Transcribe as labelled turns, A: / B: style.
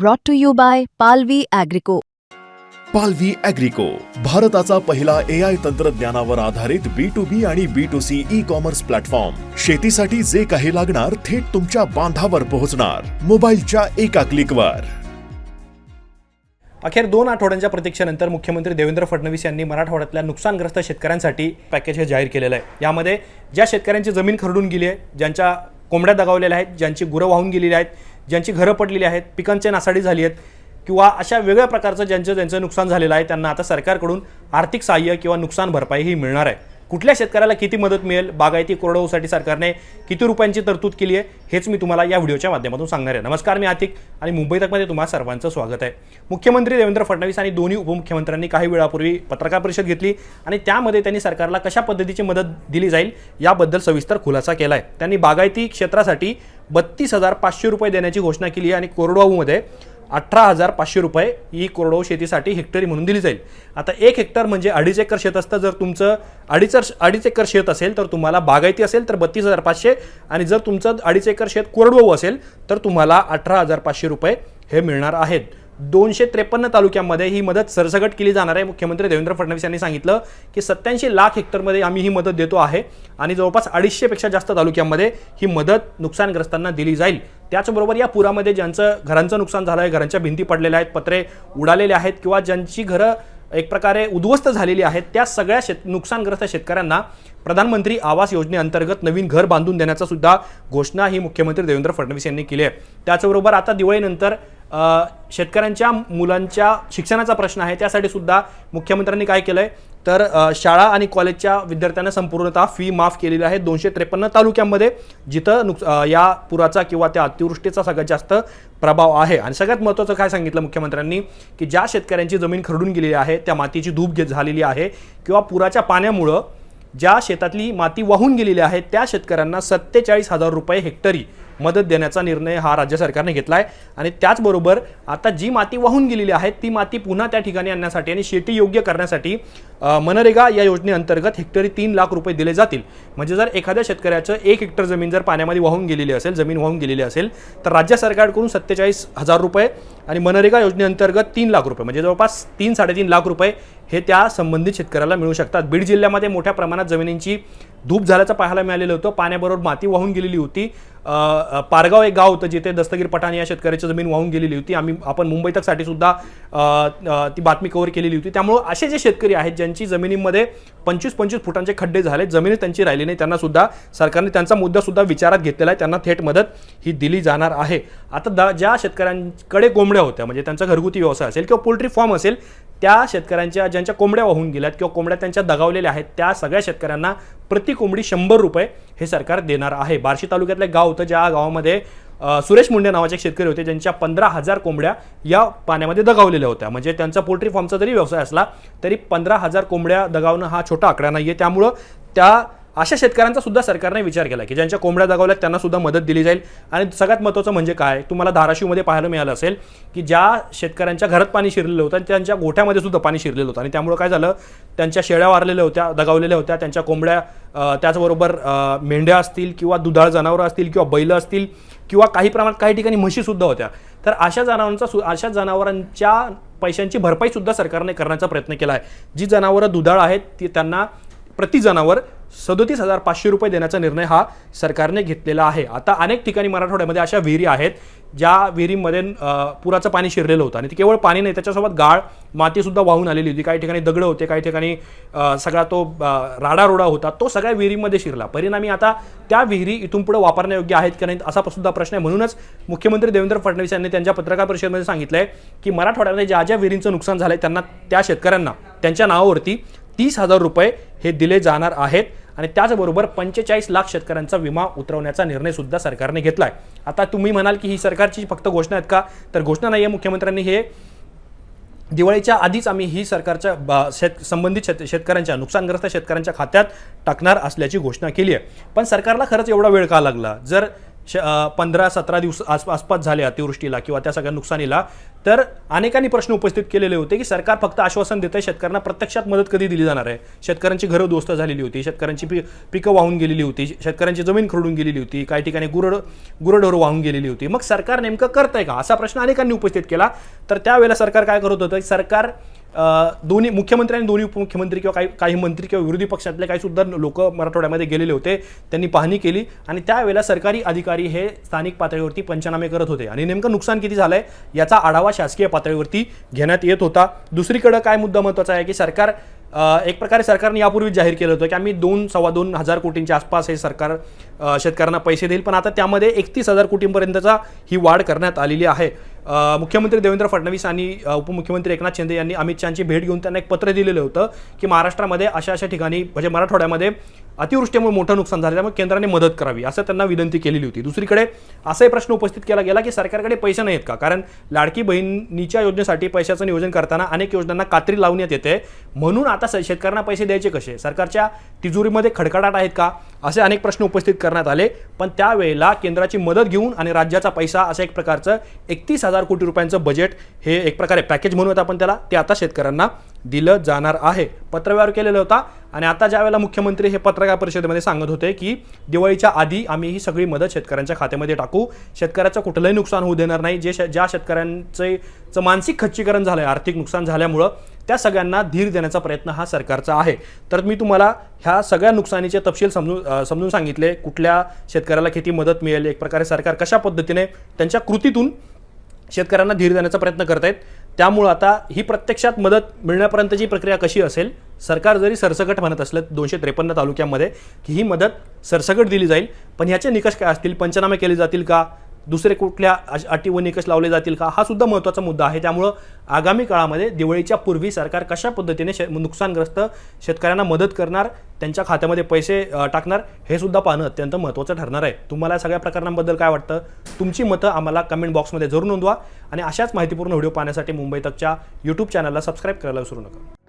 A: brought to you by Palvi Agrico.
B: पालवी अॅग्रिको भारताचा पहिला ए आय तंत्रज्ञानावर आधारित बी टू बी आणि B to C E commerce platform शेतीसाठी जे काही लागणार थेट तुमच्या बांधावर पोहोचणार. मोबाईलच्या एका क्लिकवर
C: अखेर दोन आठवड्यांच्या प्रतीक्षेनंतर मुख्यमंत्री देवेंद्र फडणवीस यांनी मराठवाड्यातल्या नुकसानग्रस्त शेतकऱ्यांसाठी पॅकेज हे जाहीर केलेलं आहे. यामध्ये ज्या शेतकऱ्यांची जमीन खरडून गेली आहे ज्यांच्या कोंबड्या दगावलेल्या आहेत ज्यांची गुरं वाहून गेलेली आहेत ज्यांची घरं पडलेली आहेत पिकांचे नासाडी झाली आहेत किंवा अशा वेगळ्या प्रकारचं ज्यांचं ज्यांचं नुकसान झालेलं आहे त्यांना आता सरकारकडून आर्थिक सहाय्य किंवा नुकसान भरपाई ही मिळणार आहे. कुठल्या शेतकऱ्याला किती मदत मिळेल बागायती कोरडवाहूसाठी सरकारने किती रुपयांची तरतूद केली आहे हेच मी तुम्हाला या व्हिडिओच्या माध्यमातून सांगणार आहे. नमस्कार मी आतिक आणि मुंबई तकमध्ये तुम्हाला सर्वांचं स्वागत आहे. मुख्यमंत्री देवेंद्र फडणवीस आणि दोन्ही उपमुख्यमंत्र्यांनी काही वेळापूर्वी पत्रकार परिषद घेतली आणि त्यामध्ये त्यांनी सरकारला कशा पद्धतीची मदत दिली जाईल याबद्दल सविस्तर खुलासा केला आहे. त्यांनी बागायती क्षेत्रासाठी बत्तीस हजार पाचशे रुपये देण्याची घोषणा केली आहे आणि कोरडवाहूमध्ये अठरा हजार पाचशे रुपये ही कोरडवाहू शेतीसाठी हेक्टरी म्हणून दिली जाईल. आता एक हेक्टर म्हणजे अडीच एकर शेत असतं. जर तुमचं अडीच अडीच एकर शेत असेल तर तुम्हाला बागायती असेल तर बत्तीस हजार पाचशे. आणि जर तुमचं अडीच एकर शेत कोरडवाहू असेल तर तुम्हाला अठरा हजार पाचशे रुपये हे मिळणार आहेत. दोनशे त्रेपन्न तालुक्यांमध्ये ही मदत सरसगट केली जाणार आहे. मुख्यमंत्री देवेंद्र फडणवीस यांनी सांगितलं की सत्याऐंशी लाख हेक्टरमध्ये आम्ही ही मदत देतो आहे आणि जवळपास अडीचशेपेक्षा जास्त तालुक्यांमध्ये ही मदत नुकसानग्रस्तांना दिली जाईल. त्याचबरोबर या पुरामध्ये ज्यांचं घरांचं नुकसान झालं आहे घरांच्या भिंती पडलेल्या आहेत पत्रे उडालेले आहेत किंवा ज्यांची घरं एक प्रकारे उद्ध्वस्त झालेली आहेत त्या सगळ्या शेत नुकसानग्रस्त शेतकऱ्यांना प्रधानमंत्री आवास योजनेअंतर्गत नवीन घर बांधून देण्याचा सुद्धा घोषणा ही मुख्यमंत्री देवेंद्र फडणवीस यांनी केली आहे. त्याचबरोबर आता दिवाळीनंतर शेतकऱ्यांच्या मुलांच्या शिक्षणाचा प्रश्न आहे. त्यासाठी सुद्धा मुख्यमंत्र्यांनी काय केलं आहे तर शाळा आणि कॉलेजच्या विद्यार्थ्यांना संपूर्णतः फी माफ केलेली आहे दोनशे त्रेपन्न तालुक्यांमध्ये जिथं नुक या पुराचा किंवा त्या अतिवृष्टीचा सगळ्यात जास्त प्रभाव आहे. आणि सगळ्यात महत्त्वाचं काय सांगितलं मुख्यमंत्र्यांनी? की ज्या शेतकऱ्यांची जमीन खरडून गेलेली आहे त्या मातीची धूप घेत झालेली आहे किंवा पुराच्या पाण्यामुळं ज्या शेतातली माती वाहून गेलेली आहे त्या शेतकऱ्यांना सत्तेचाळीस हजार रुपये हेक्टरी मदत देण्याचा निर्णय हा राज्य सरकारने घेतला आहे आणि त्याचबरोबर आता जी माती वाहून गेलेली आहे ती माती पुन्हा त्या ठिकाणी आणण्यासाठी आणि शेती योग्य करण्यासाठी मनरेगा या योजनेअंतर्गत हेक्टरी तीन लाख रुपये दिले जातील. म्हणजे जर एखाद्या शेतकऱ्याचं एक हेक्टर जमीन जर पाण्यामध्ये वाहून गेलेली असेल जमीन वाहून गेलेली असेल तर राज्य सरकारकडून सत्तेचाळीस हजार रुपये आणि मनरेगा योजनेअंतर्गत तीन लाख रुपये म्हणजे जवळपास तीन साडेतीन लाख रुपये हे त्या संबंधित शेतकऱ्याला मिळू शकतात. बीड जिल्ह्यामध्ये मोठ्या प्रमाणात जमिनींची धूप झाल्याचं पाहायला मिळालेलं होतं. पाण्याबरोबर माती वाहून गेलेली होती. पारगाव एक गाव होतं जिथे दस्तगीर पठाण या शेतकऱ्याची जमीन वाहून गेलेली होती. आम्ही आपण मुंबई तकसाठी सुद्धा ती बातमी कव्हर केलेली होती. त्यामुळं असे जे शेतकरी आहेत ज्यांची जमिनीमध्ये पंचवीस पंचवीस फुटांचे खड्डे झाले. जमिनी त्यांची राहिली नाही. त्यांना सुद्धा सरकारने त्यांचा मुद्दा सुद्धा विचारात घेतलेला आहे. त्यांना थेट मदत ही दिली जाणार आहे. आता द ज्या शेतकऱ्यांकडे कोंबड्या होत्या म्हणजे त्यांचा घरगुती व्यवसाय असेल किंवा पोल्ट्री फार्म असेल त्या शेतकऱ्यांच्या ज्यांच्या कोंबड्या वाहून गेल्यात किंवा कोंबड्या त्यांच्या दगावलेल्या आहेत त्या सगळ्या शेतकऱ्यांना प्रति कोंबडी शंभर रुपये हे सरकार देणार आहे. बार्शी तालुक्यातलं एक गाव होतं ज्या गावामध्ये सुरेश मुंडे नावाचे एक शेतकरी होते ज्यांच्या पंधरा हजार कोंबड्या या पाण्यामध्ये दगावलेल्या होत्या. म्हणजे त्यांचा पोल्ट्री फार्मचा जरी व्यवसाय असला तरी पंधरा हजार कोंबड्या दगावणं हा छोटा आकडा नाही आहे त्यामुळं त्या अशा शेतकऱ्यांचा सुद्धा सरकारने विचार केला की ज्यांच्या कोंबड्या दगावल्या त्यांना सुद्धा मदत दिली जाईल. आणि सगळ्यात महत्त्वाचं म्हणजे काय? तुम्हाला धाराशिवमध्ये पाहायला मिळालं असेल की ज्या शेतकऱ्यांच्या घरात पाणी शिरलेलं होतं आणि त्यांच्या गोठ्यामध्ये सुद्धा पाणी शिरलेलं होतं. आणि त्यामुळं काय झालं? त्यांच्या शेळ्या वारलेल्या होत्या दगावलेल्या होत्या. त्यांच्या कोंबड्या त्याचबरोबर मेंढ्या असतील किंवा दुधाळ जनावरं असतील किंवा बैलं असतील किंवा काही प्रमाणात काही ठिकाणी म्हशीसुद्धा होत्या. तर अशा जनावरांचा सु अशा जनावरांच्या पैशांची भरपाईसुद्धा सरकारने करण्याचा प्रयत्न केला आहे. जी जनावरं दुधाळ आहेत ती त्यांना प्रति जनावर सदोतीस हजार पाचशे रुपये देण्याचा निर्णय हा सरकारने घेतलेला आहे. आता अनेक ठिकाणी मराठवाड्यामध्ये अशा विहिरी आहेत ज्या विहिरीमध्ये पुराचं पाणी शिरलेलं होतं. आणि ते केवळ पाणी नाही त्याच्यासोबत गाळ मातीसुद्धा वाहून आलेली होती. काही ठिकाणी दगडं होते काही ठिकाणी सगळा तो राडारोडा होता. तो सगळ्या विहिरीमध्ये शिरला. परिणामी आता त्या विहिरी इथून पुढे वापरण्यायोग्य आहेत की नाही असा सुद्धा प्रश्न आहे. म्हणूनच मुख्यमंत्री देवेंद्र फडणवीस यांनी त्यांच्या पत्रकार परिषदेमध्ये सांगितलं आहे की मराठवाड्यामध्ये ज्या ज्या विहिरींचं नुकसान झालं आहे त्यांना त्या शेतकऱ्यांना त्यांच्या नावावरती तीस हजार रुपये हे दिले जाणार आहेत. आणि त्याचबरोबर पंचेचाळीस लाख शेतकऱ्यांचा विमा उतरवण्याचा निर्णय सुद्धा सरकारने घेतला आहे आता तुम्ही म्हणाल की ही सरकारची फक्त घोषणा आहेत का? तर घोषणा नाही आहे मुख्यमंत्र्यांनी हे. दिवाळीच्या आधीच आम्ही ही सरकारच्या शेत संबंधित शेत शेतकऱ्यांच्या नुकसानग्रस्त शेतकऱ्यांच्या खात्यात टाकणार असल्याची घोषणा केली आहे पण सरकारला खरंच एवढा वेळ का लागला? जर श पंधरा सतरा दिवस आस आसपास झाले अतिवृष्टीला किंवा त्या सगळ्या नुकसानीला. तर अनेकांनी प्रश्न उपस्थित केलेले होते की सरकार फक्त आश्वासन देतं शेतकऱ्यांना प्रत्यक्षात मदत कधी दिली जाणार आहे? शेतकऱ्यांची घरं दोस्त झालेली होती शेतकऱ्यांची पी पिकं वाहून गेलेली होती शेतकऱ्यांची जमीन खरडून गेलेली होती काही ठिकाणी गुरड गुरढोरं वाहून गेलेली होती. मग सरकार नेमकं करतंय का? असा प्रश्न अनेकांनी उपस्थित केला. तर त्यावेळेला सरकार काय करत होतं? सरकार दोन्ही मुख्यमंत्री आणि दोन्ही उपमुख्यमंत्री किंवा काही काही मंत्री किंवा विरोधी पक्षातले काही सुद्धा लोक मराठवाड्यामध्ये गेलेले होते. त्यांनी पाहणी केली आणि त्यावेळेला सरकारी अधिकारी हे स्थानिक पातळीवरती पंचनामे करत होते. आणि नेमकं नुकसान किती झालंय याचा आढावा शासकीय पातळीवरती घेण्यात येत होता. दुसरीकडं काय मुद्दा महत्त्वाचा आहे की सरकार एक प्रकारे सरकारने यापूर्वी जाहीर केलं होतं की आम्ही दोन सव्वा दोन हजार कोटींच्या आसपास हे सरकार शेतकऱ्यांना पैसे देईल. पण आता त्यामध्ये एकतीस हजार कोटींपर्यंतचा ही वाढ करण्यात आलेली आहे. मुख्यमंत्री देवेंद्र फडणवीस आणि उपमुख्यमंत्री एकनाथ शिंदे यांनी अमित शहाची भेट घेऊन त्यांना एक पत्र दिलेलं होतं की महाराष्ट्रामध्ये अशा अशा ठिकाणी म्हणजे मराठवाड्यामध्ये अतिवृष्टीमुळे मोठं नुकसान झालं त्यामुळे केंद्राने मदत करावी असं त्यांना विनंती केलेली होती. दुसरीकडे असाही प्रश्न उपस्थित केला गेला की सरकारकडे पैसे नाहीत का? कारण लाडकी बहिणीच्या योजनेसाठी पैशाचं नियोजन करताना अनेक योजनांना कात्री लावण्यात येते. म्हणून आता स- शेतकऱ्यांना पैसे द्यायचे कसे? सरकारच्या तिजोरीमध्ये खडखडाट आहेत का? असे अनेक प्रश्न उपस्थित करण्यात आले. पण त्यावेळेला केंद्राची मदत घेऊन आणि राज्याचा पैसा असं एक प्रकारचं एकतीस हजार कोटी रुपयांचं बजेट हे एक प्रकारे पॅकेज म्हणूयात आपण त्याला. ते आता शेतकऱ्यांना दिलं जाणार आहे. पत्रव्यवहार केलेला होता. आणि आता ज्यावेळेला मुख्यमंत्री हे पत्रकार परिषदेमध्ये सांगत होते की दिवाळीच्या आधी आम्ही ही सगळी मदत शेतकऱ्यांच्या खात्यामध्ये टाकू. शेतकऱ्याचं कुठलंही नुकसान होऊ देणार नाही. जे ज्या शेतकऱ्यांचे चं मानसिक खच्चीकरण झालं आहे आर्थिक नुकसान झाल्यामुळं त्या सगळ्यांना धीर देण्याचा प्रयत्न हा सरकारचा आहे. तर मी तुम्हाला ह्या सगळ्या नुकसानीचे तपशील समजून समजून सांगितले. कुठल्या शेतकऱ्याला किती मदत मिळेल एक प्रकारे सरकार कशा पद्धतीने त्यांच्या कृतीतून शेतकऱ्यांना धीर देण्याचा प्रयत्न करत आहेत त्यामुळं आता ही प्रत्यक्षात मदत मिळण्यापर्यंतची प्रक्रिया कशी असेल सरकार जरी सरसकट म्हणत असलं दोनशे त्रेपन्न तालुक्यामध्ये की ही मदत सरसकट दिली जाईल पण ह्याचे निकष काय असतील पंचनामे केले जातील का? दुसरे कुठल्या अटी व निकष लावले जातील का? हा सुद्धा महत्त्वाचा मुद्दा आहे. त्यामुळं आगामी काळामध्ये दिवाळीच्या पूर्वी सरकार कशा पद्धतीने शे नुकसानग्रस्त शेतकऱ्यांना मदत करणार त्यांच्या खात्यामध्ये पैसे टाकणार हे सुद्धा पाहणं अत्यंत महत्त्वाचं ठरणार आहे. तुम्हाला या सगळ्या प्रकरणांबद्दल काय वाटतं? तुमची मतं आम्हाला कमेंट बॉक्समध्ये जरूर नोंदवा आणि अशाच माहितीपूर्ण व्हिडिओ पाहण्यासाठी मुंबई तकच्या यूट्यूब चॅनलला सबस्क्राईब करायला विसरू नका.